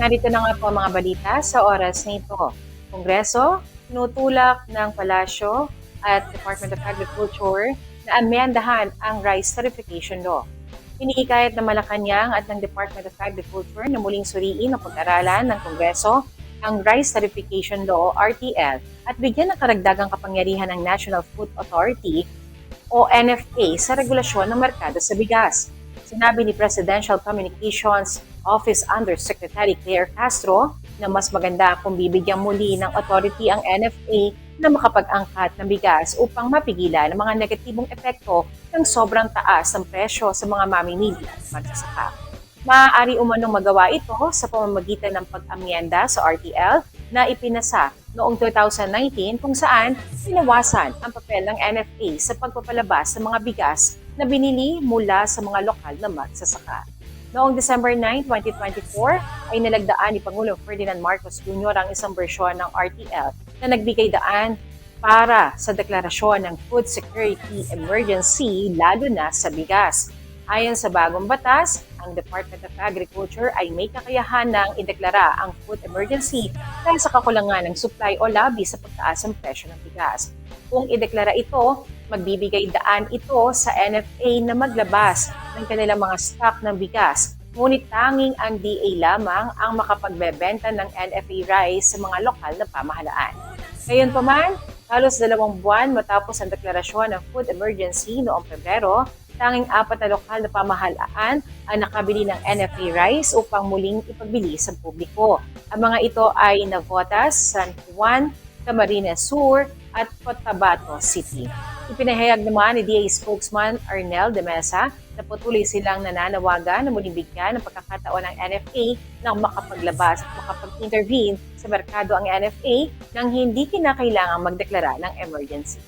Narito na nga po ang mga balita sa oras na ito. Kongreso, tinutulak ng Palasyo at Department of Agriculture na amyandahan ang rice certification law. Iniikayat ng Malacanang at ng Department of Agriculture na muling suriin o pag-aralan ng Kongreso ang Rice Certification Law RTL at bigyan ng karagdagang kapangyarihan ng National Food Authority o NFA sa regulasyon ng merkado sa bigas. Sinabi ni Presidential Communications Office Undersecretary Claire Castro na mas maganda kung bibigyan muli ng authority ang NFA na makapag-angkat ng bigas upang mapigilan ang mga negatibong epekto ng sobrang taas ng presyo sa mga mamimili at magsasaka. Maaari umanong magawa ito sa pamamagitan ng pag-amyenda sa RTL na ipinasa noong 2019 kung saan pinawasan ang papel ng NFA sa pagpapalabas ng mga bigas na binili mula sa mga lokal na magsasaka. Noong December 9, 2024 ay nalagdaan ni Pangulong Ferdinand Marcos Jr. ang isang bersyon ng RTL na nagbigay daan para sa deklarasyon ng food security emergency lalo na sa bigas. Ayon sa bagong batas, ang Department of Agriculture ay may kakayahan ng ideklara ang food emergency dahil sa kakulangan ng supply o labi sa pagtaas ng presyo ng bigas. Kung ideklara ito, magbibigay daan ito sa NFA na maglabas ng kanilang mga stock ng bigas. Ngunit tanging ang DA lamang ang makapagbebenta ng NFA rice sa mga lokal na pamahalaan. Gayunpaman, halos dalawang buwan matapos ang deklarasyon ng food emergency noong Pebrero, tanging apat na lokal na pamahalaan ang nakabili ng NFA rice upang muling ipagbili sa publiko. Ang mga ito ay Navotas, San Juan, Camarines Sur at Cotabato City. Ipinahayag naman ni DA spokesman Arnel de Mesa na patuloy silang nananawagan na muling bigyan ng pagkakataon ng NFA na makapaglabas at makapag-intervene sa merkado ang NFA nang hindi kinakailangang magdeklara ng emergency.